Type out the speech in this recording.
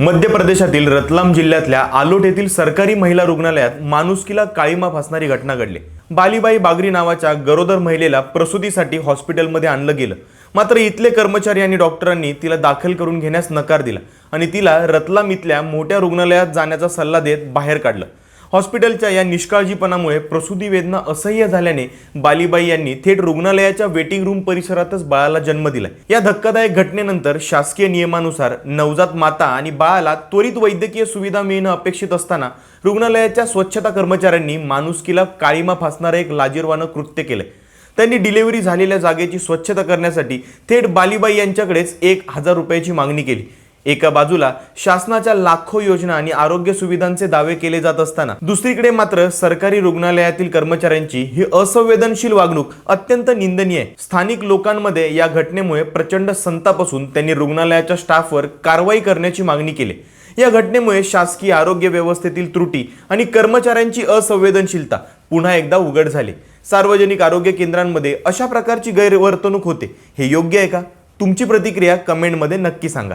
मध्य प्रदेशातील रतलाम जिल्ह्यातल्या आलोट येथील सरकारी महिला रुग्णालयात माणुसकीला काळीमा फासणारी घटना घडली. बालीबाई बागरी नावाच्या गरोदर महिलेला प्रसूतीसाठी हॉस्पिटलमध्ये आणलं गेलं. मात्र इथले कर्मचारी आणि डॉक्टरांनी तिला दाखल करून घेण्यास नकार दिला आणि तिला रतलाम इथल्या मोठ्या रुग्णालयात जाण्याचा सल्ला देत बाहेर काढलं. हॉस्पिटलच्या या निष्काळजीपणामुळे प्रसूती वेदना असह्य झाल्याने बालीबाई यांनी थेट रुग्णालयाच्या वेटिंग रूम परिसरातच बाळाला जन्म दिला या धक्कादायक घटनेनंतर शासकीय नियमानुसार नवजात माता आणि बाळाला त्वरित वैद्यकीय सुविधा मिळणं अपेक्षित असताना रुग्णालयाच्या स्वच्छता कर्मचाऱ्यांनी माणुसकीला काळीमा फासणारं एक लाजीरवानं कृत्य केलंय. त्यांनी डिलिव्हरी झालेल्या जागेची स्वच्छता करण्यासाठी थेट बालीबाई यांच्याकडेच एक हजार रुपयाची मागणी केली. एका बाजूला शासनाच्या लाखो योजना आणि आरोग्य सुविधांचे दावे केले जात असताना दुसरीकडे मात्र सरकारी रुग्णालयातील कर्मचाऱ्यांची ही असंवेदनशील वागणूक अत्यंत निंदनीय आहे. स्थानिक लोकांमध्ये या घटनेमुळे प्रचंड संताप असून त्यांनी रुग्णालयाच्या स्टाफवर कारवाई करण्याची मागणी केली. या घटनेमुळे शासकीय आरोग्य व्यवस्थेतील त्रुटी आणि कर्मचाऱ्यांची असंवेदनशीलता पुन्हा एकदा उघड झाली. सार्वजनिक आरोग्य केंद्रांमध्ये अशा प्रकारची गैरवर्तणूक होते. हे योग्य आहे का? तुमची प्रतिक्रिया कमेंटमध्ये नक्की सांगा.